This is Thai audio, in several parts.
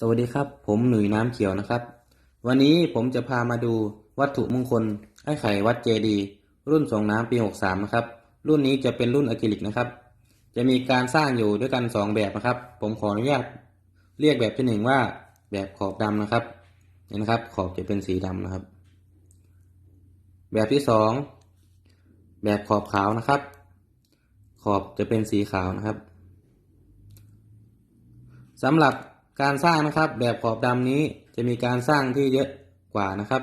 สวัสดีครับ ผมหนุ่ยน้ำเขียวนะครับ วันนี้ผมจะพามาดูวัตถุมงคลไอ้ไข่วัดเจดีรุ่นส่งน้ำปี 63 นะครับ รุ่นนี้จะเป็นรุ่นอะคริลิกนะครับ จะมีการสร้างอยู่ด้วยกัน 2 แบบนะครับ ผมขออนุญาตเรียกแบบที่หนึ่งว่าแบบขอบดำนะครับนี่นะครับ ขอบจะเป็นสีดำนะครับ แบบที่สองแบบขอบขาวนะครับ ขอบจะเป็นสีขาวนะครับสำหรับ การสร้างนะครับแบบขอบดำนี้จะมีการสร้างที่เยอะกว่านะครับ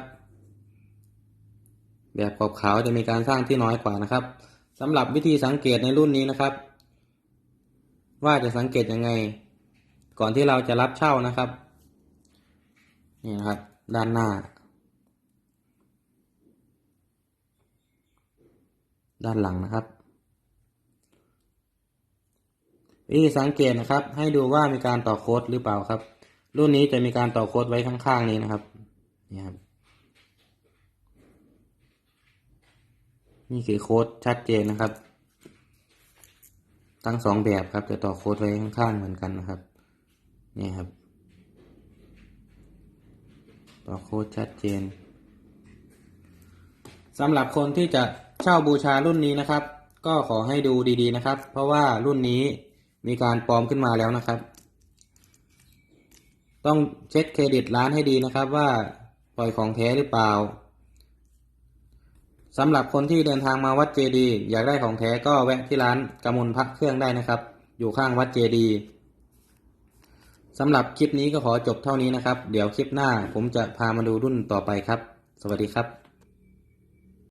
แบบขอบขาวจะมีการสร้างที่น้อยกว่านะครับสำหรับวิธีสังเกตในรุ่นนี้นะครับ ว่าจะสังเกตยังไง ก่อนที่เราจะรับเช่านะครับนี่นะครับ ด้านหน้า ด้านหลังนะครับ วิธีสังเกตนะครับ ให้ดูว่ามีการต่อโค้ดหรือเปล่าครับ รุ่นนี้จะมีการต่อโค้ดไว้ข้างๆนี้นะครับนี่ครับนี่คือโค้ดชัดเจนนะครับ ทั้งสองแบบครับจะต่อโค้ดไว้ข้างๆเหมือนกันนะครับนี่ครับ ต่อโค้ดชัดเจนสำหรับคนที่จะเช่าบูชารุ่นนี้นะครับ ก็ขอให้ดูดีๆนะครับ เพราะว่ารุ่นนี้ มีการปลอมขึ้นมาแล้วนะครับ ต้องเช็คเครดิตร้านให้ดีนะครับว่าปล่อยของแท้หรือเปล่าสำหรับคนที่เดินทางมาวัดเจดีย์อยากได้ของแท้ก็แวะที่ร้านกำมลพักเครื่องได้นะครับ อยู่ข้างวัดเจดีย์สำหรับคลิปนี้ก็ขอจบเท่านี้นะครับ เดี๋ยวคลิปหน้าผมจะพามาดูรุ่นต่อไปครับ สวัสดีครับ